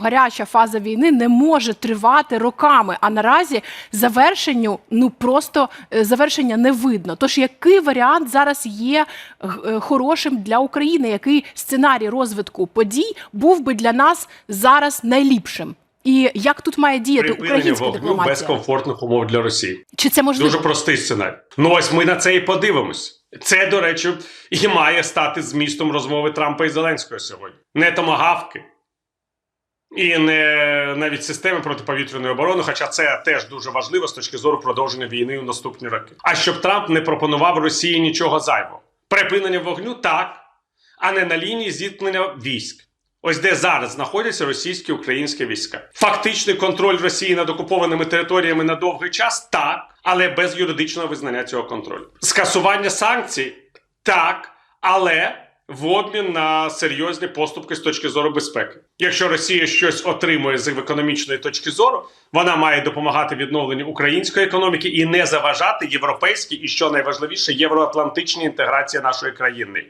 гаряча фаза війни не може тривати роками. А наразі завершенню ну просто е, завершення не видно. Тож який варіант зараз є е, хорошим для України? Який сценарій розвитку подій був би для нас зараз найліпшим? І як тут має діяти Припинення українська вогню без комфортних умов для Росії. Чи це можливо? Дуже простий сценарій. Ну ось ми на це і подивимось. Це, до речі, і має стати змістом розмови Трампа і Зеленського сьогодні. Не томагавки. І не навіть системи протиповітряної оборони, хоча це теж дуже важливо з точки зору продовження війни у наступні роки. А щоб Трамп не пропонував Росії нічого зайвого. Припинення вогню так, а не на лінії зіткнення військ. Ось де зараз знаходяться російські українські війська. Фактичний контроль Росії над окупованими територіями на довгий час так, але без юридичного визнання цього контролю. Скасування санкцій так, але в обмін на серйозні поступки з точки зору безпеки. Якщо Росія щось отримує з економічної точки зору, вона має допомагати відновленню української економіки і не заважати європейській і що найважливіше євроатлантичній інтеграції нашої країни.